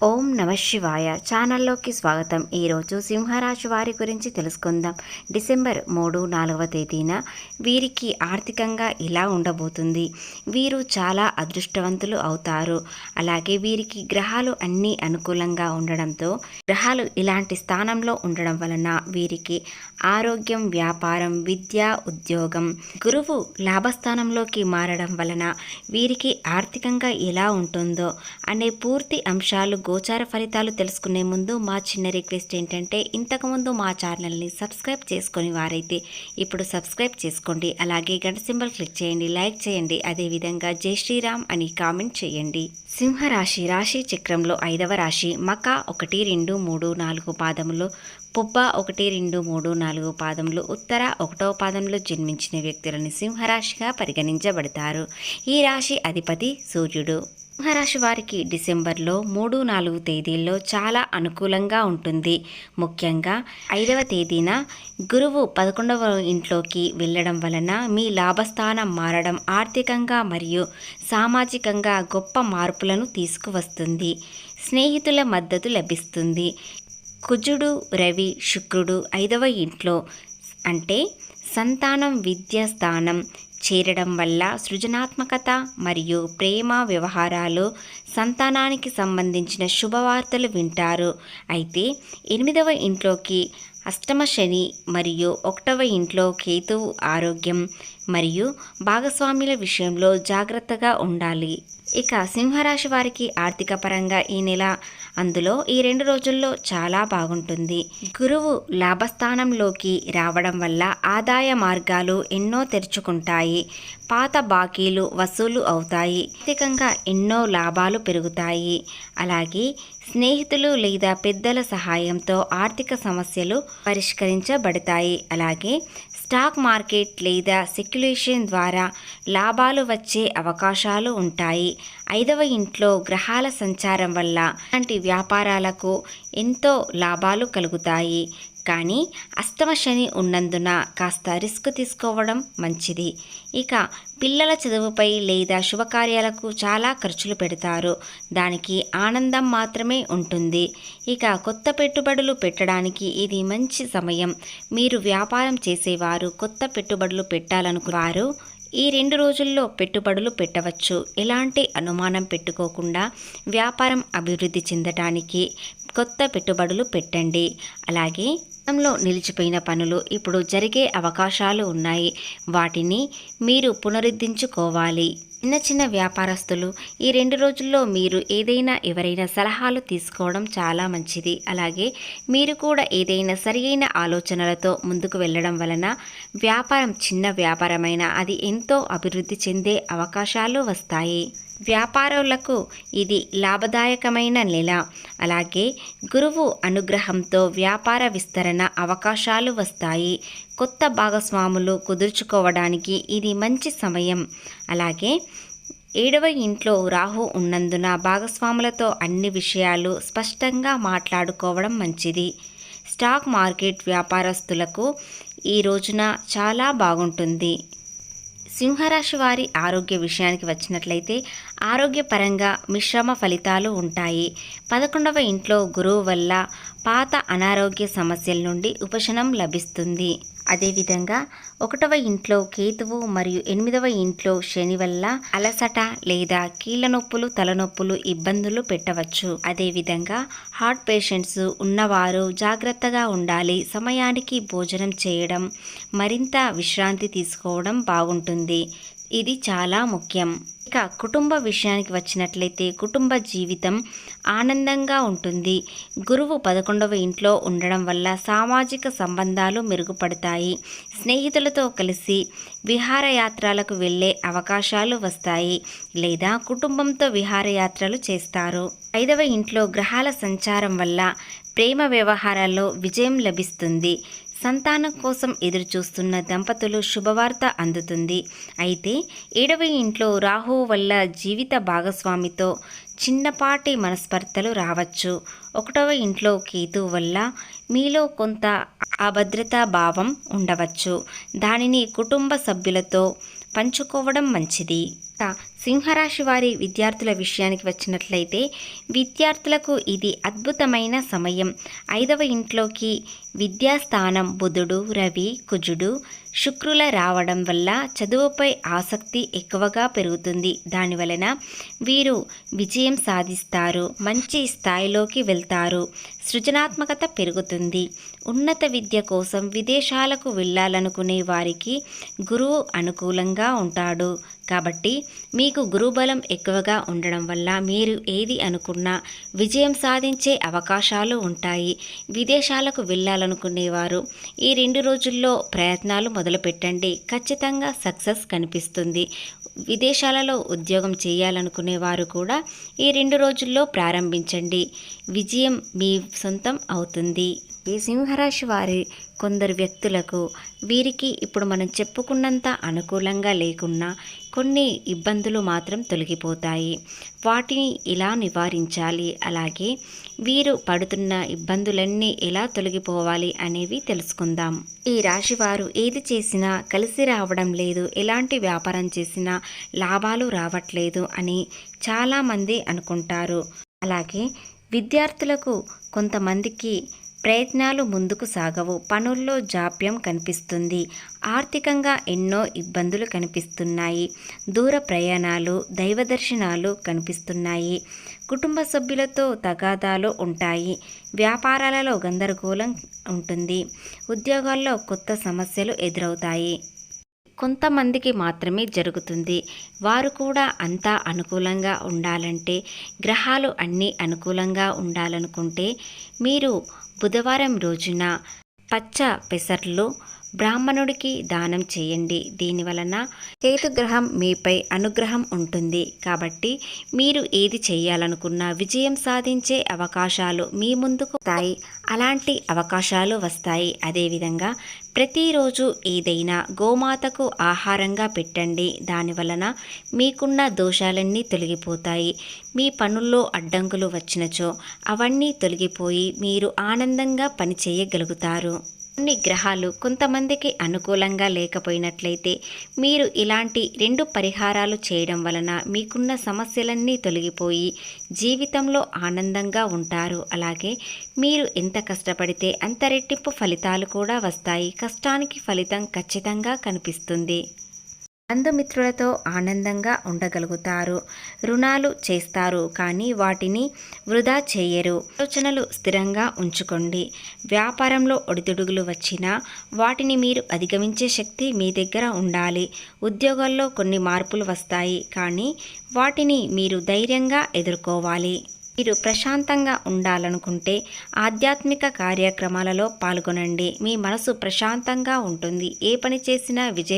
ఓం నమ శివాయ. ఛానల్లోకి స్వాగతం. ఈరోజు సింహరాశి వారి గురించి తెలుసుకుందాం. డిసెంబర్ మూడు నాలుగవ తేదీన వీరికి ఆర్థికంగా ఇలా ఉండబోతుంది. వీరు చాలా అదృష్టవంతులు అవుతారు. అలాగే వీరికి గ్రహాలు అన్నీ అనుకూలంగా ఉండడంతో గ్రహాలు ఇలాంటి స్థానంలో ఉండడం వలన వీరికి ఆరోగ్యం వ్యాపారం విద్య ఉద్యోగం గురువు లాభస్థానంలోకి మారడం వలన వీరికి ఆర్థికంగా ఎలా ఉంటుందో అనే పూర్తి అంశాలు గోచార ఫలితాలు తెలుసుకునే ముందు మా చిన్న రిక్వెస్ట్ ఏంటంటే ఇంతకుముందు మా ఛానల్ని సబ్స్క్రైబ్ చేసుకొని వారైతే ఇప్పుడు సబ్స్క్రైబ్ చేసుకోండి. అలాగే గంట సింబల్ క్లిక్ చేయండి లైక్ చేయండి. అదేవిధంగా జై శ్రీరామ్ అని కామెంట్ చేయండి. సింహరాశి రాశి చక్రంలో ఐదవ రాశి మక ఒకటి రెండు మూడు నాలుగు పాదములు పుబ్బ ఒకటి రెండు మూడు నాలుగు పాదములు ఉత్తర ఒకటవ పాదంలో జన్మించిన వ్యక్తులని సింహరాశిగా పరిగణించబడతారు. ఈ రాశి అధిపతి సూర్యుడు. సింహరాశి వారికి డిసెంబర్లో మూడు నాలుగు తేదీల్లో చాలా అనుకూలంగా ఉంటుంది. ముఖ్యంగా ఐదవ తేదీన గురువు పదకొండవ ఇంట్లోకి వెళ్ళడం వలన మీ లాభస్థానం మారడం ఆర్థికంగా మరియు సామాజికంగా గొప్ప మార్పులను తీసుకువస్తుంది. స్నేహితుల మద్దతు లభిస్తుంది. కుజుడు రవి శుక్రుడు ఐదవ ఇంట్లో అంటే సంతానం విద్య స్థానం చేరడం వల్ల సృజనాత్మకత మరియు ప్రేమ వ్యవహారాలు సంతానానికి సంబంధించిన శుభవార్తలు వింటారు. అయితే ఎనిమిదవ ఇంట్లోకి అష్టమ శని మరియు ఒకటవ ఇంట్లో కేతువు ఆరోగ్యం మరియు భాగస్వాముల విషయంలో జాగ్రత్తగా ఉండాలి. ఇక సింహరాశి వారికి ఆర్థిక పరంగా ఈ నెల అందులో ఈ రెండు రోజుల్లో చాలా బాగుంటుంది. గురువు లాభస్థానంలోకి రావడం వల్ల ఆదాయ మార్గాలు ఎన్నో తెరుచుకుంటాయి. పాత బాకీలు వసూలు అవుతాయి. ఆర్థికంగా ఎన్నో లాభాలు పెరుగుతాయి. అలాగే స్నేహితులు లేదా పెద్దల సహాయంతో ఆర్థిక సమస్యలు పరిష్కరించబడతాయి. అలాగే స్టాక్ మార్కెట్ లేదా సెక్యులేషన్ ద్వారా లాభాలు వచ్చే అవకాశాలు ఉంటాయి. ఐదవ ఇంట్లో గ్రహాల సంచారం వల్ల అలాంటి వ్యాపారాలకు ఎంతో లాభాలు కలుగుతాయి. కానీ అష్టమ శని ఉన్నందున కాస్త రిస్క్ తీసుకోవడం మంచిది. ఇక పిల్లల చదువుపై లేదా శుభకార్యాలకు చాలా ఖర్చులు పెడతారు. దానికి ఆనందం మాత్రమే ఉంటుంది. ఇక కొత్త పెట్టుబడులు పెట్టడానికి ఇది మంచి సమయం. మీరు వ్యాపారం చేసేవారు కొత్త పెట్టుబడులు పెట్టాలనుకువారు ఈ రెండు రోజుల్లో పెట్టుబడులు పెట్టవచ్చు. ఎలాంటి అనుమానం పెట్టుకోకుండా వ్యాపారం అభివృద్ధి చెందటానికి కొత్త పెట్టుబడులు పెట్టండి. అలాగే గతంలో నిలిచిపోయిన పనులు ఇప్పుడు జరిగే అవకాశాలు ఉన్నాయి. వాటిని మీరు పునరుద్ధరించుకోవాలి. చిన్న చిన్న వ్యాపారస్తులు ఈ రెండు రోజుల్లో మీరు ఏదైనా ఎవరైనా సలహాలు తీసుకోవడం చాలా మంచిది. అలాగే మీరు కూడా ఏదైనా సరియైన ఆలోచనలతో ముందుకు వెళ్ళడం వలన వ్యాపారం చిన్న వ్యాపారమైన అది ఎంతో అభివృద్ధి చెందే అవకాశాలు వస్తాయి. వ్యాపారులకు ఇది లాభదాయకమైన నెల. అలాగే గురువు అనుగ్రహంతో వ్యాపార విస్తరణ అవకాశాలు వస్తాయి. కొత్త భాగస్వాములు కుదుర్చుకోవడానికి ఇది మంచి సమయం. అలాగే ఏడవ ఇంట్లో రాహు ఉన్నందున భాగస్వాములతో అన్ని విషయాలు స్పష్టంగా మాట్లాడుకోవడం మంచిది. స్టాక్ మార్కెట్ వ్యాపారస్తులకు ఈ రోజున చాలా బాగుంటుంది. సింహరాశి వారి ఆరోగ్య విషయానికి వచ్చినట్లయితే ఆరోగ్యపరంగా మిశ్రమ ఫలితాలు ఉంటాయి. పదకొండవ ఇంట్లో గురువు వల్ల పాత అనారోగ్య సమస్యల నుండి ఉపశమనం లభిస్తుంది. అదేవిధంగా ఒకటవ ఇంట్లో కేతువు మరియు ఎనిమిదవ ఇంట్లో శని వల్ల అలసట లేదా కీళ్ళ నొప్పులు తలనొప్పులు ఇబ్బందులు పెట్టవచ్చు. అదేవిధంగా హార్ట్ పేషెంట్స్ ఉన్నవారు జాగ్రత్తగా ఉండాలి. సమయానికి భోజనం చేయడం మరింత విశ్రాంతి తీసుకోవడం బాగుంటుంది. ఇది చాలా ముఖ్యం. ఇక కుటుంబ విషయానికి వచ్చినట్లయితే కుటుంబ జీవితం ఆనందంగా ఉంటుంది. గురువు పదకొండవ ఇంట్లో ఉండడం వల్ల సామాజిక సంబంధాలు మెరుగుపడతాయి. స్నేహితులతో కలిసి విహారయాత్రలకు వెళ్ళే అవకాశాలు వస్తాయి లేదా కుటుంబంతో విహారయాత్రలు చేస్తారు. ఐదవ ఇంట్లో గ్రహాల సంచారం వల్ల ప్రేమ వ్యవహారాల్లో విజయం లభిస్తుంది. సంతానం కోసం ఎదురుచూస్తున్న దంపతులు శుభవార్త అందుతుంది. అయితే ఏడవ ఇంట్లో రాహు వల్ల జీవిత భాగస్వామితో చిన్నపాటి మనస్పర్ధలు రావచ్చు. ఒకటవ ఇంట్లో కేతు వల్ల మీలో కొంత అభద్రతా భావం ఉండవచ్చు. దానిని కుటుంబ సభ్యులతో పంచుకోవడం మంచిది. సింహరాశి వారి విద్యార్థుల విషయానికి వచ్చినట్లయితే విద్యార్థులకు ఇది అద్భుతమైన సమయం. ఐదవ ఇంట్లోకి విద్యాస్థానం బుధుడు రవి కుజుడు శుక్రుల రావడం వల్ల చదువుపై ఆసక్తి ఎక్కువగా పెరుగుతుంది. దాని వలన వీరు విజయం సాధిస్తారు మంచి స్థాయిలోకి వెళ్తారు సృజనాత్మకత పెరుగుతుంది. ఉన్నత విద్య కోసం విదేశాలకు వెళ్ళాలనుకునే వారికి గురువు అనుకూలంగా ఉంటాడు. కాబట్టి మీకు గురుబలం ఎక్కువగా ఉండడం వల్ల మీరు ఏది అనుకున్నా విజయం సాధించే అవకాశాలు ఉంటాయి. విదేశాలకు వెళ్ళాలనుకునేవారు ఈ రెండు రోజుల్లో ప్రయత్నాలు మొదలుపెట్టండి. ఖచ్చితంగా సక్సెస్ కనిపిస్తుంది. విదేశాలలో ఉద్యోగం చేయాలనుకునే వారు కూడా ఈ రెండు రోజుల్లో ప్రారంభించండి. విజయం మీ సొంతం అవుతుంది. ఈ సింహరాశి వారి కొందరు వ్యక్తులకు వీరికి ఇప్పుడు మనం చెప్పుకున్నంత అనుకూలంగా లేకున్నా కొన్ని ఇబ్బందులు మాత్రం తొలగిపోతాయి. వాటిని ఇలా నివారించాలి? అలాగే వీరు పడుతున్న ఇబ్బందులన్నీ ఎలా తొలగిపోవాలి అనేవి తెలుసుకుందాం. ఈ రాశి వారు ఏది చేసినా కలిసి రావడం లేదు ఎలాంటి వ్యాపారం చేసినా లాభాలు రావట్లేదు అని చాలామంది అనుకుంటారు. అలాగే విద్యార్థులకు కొంతమందికి ప్రయత్నాలు ముందుకు సాగవు. పనుల్లో జాప్యం కనిపిస్తుంది. ఆర్థికంగా ఎన్నో ఇబ్బందులు కనిపిస్తున్నాయి. దూర ప్రయాణాలు దైవ దర్శనాలు కనిపిస్తున్నాయి. కుటుంబ సభ్యులతో తగాదాలు ఉంటాయి. వ్యాపారాలలో గందరగోళం ఉంటుంది. ఉద్యోగాల్లో కొత్త సమస్యలు ఎదురవుతాయి. కొంతమందికి మాత్రమే జరుగుతుంది. వారు కూడా అంతా అనుకూలంగా ఉండాలంటే గ్రహాలు అన్నీ అనుకూలంగా ఉండాలనుకుంటే మీరు బుధవారం రోజున పచ్చ పెసర్లు బ్రాహ్మణుడికి దానం చేయండి. దీని వలన కేతుగ్రహం మీపై అనుగ్రహం ఉంటుంది. కాబట్టి మీరు ఏది చేయాలనుకున్నా విజయం సాధించే అవకాశాలు మీ ముందుకు వస్తాయి. అలాంటి అవకాశాలు వస్తాయి. అదేవిధంగా ప్రతిరోజు ఏదైనా గోమాతకు ఆహారంగా పెట్టండి. దాని వలన మీకున్న దోషాలన్నీ తొలగిపోతాయి. మీ పనుల్లో అడ్డంకులు వచ్చినచో అవన్నీ తొలగిపోయి మీరు ఆనందంగా పని చేయగలుగుతారు. కొన్ని గ్రహాలు కొంతమందికి అనుకూలంగా లేకపోయినట్లయితే మీరు ఇలాంటి రెండు పరిహారాలు చేయడం వలన మీకున్న సమస్యలన్నీ తొలగిపోయి జీవితంలో ఆనందంగా ఉంటారు. అలాగే మీరు ఎంత కష్టపడితే అంత రెట్టింపు ఫలితాలు కూడా వస్తాయి. కష్టానికి ఫలితం ఖచ్చితంగా కనిపిస్తుంది. బంధుమిత్రులతో ఆనందంగా ఉండగలుగుతారు. రుణాలు చేస్తారు. కానీ వాటిని వృధా చేయరు. ఆలోచనలు స్థిరంగా ఉంచుకోండి. వ్యాపారంలో ఒడిదుడుగులు వచ్చినా వాటిని మీరు అధిగమించే శక్తి మీ దగ్గర ఉండాలి. ఉద్యోగాల్లో కొన్ని మార్పులు వస్తాయి. కానీ వాటిని మీరు ధైర్యంగా ఎదుర్కోవాలి. మీరు ప్రశాంతంగా ఉండాలనుకుంటే ఆధ్యాత్మిక కార్యక్రమాలలో పాల్గొనండి. మీ మనసు ప్రశాంతంగా ఉంటుంది. ఏ పని చేసినా విజయ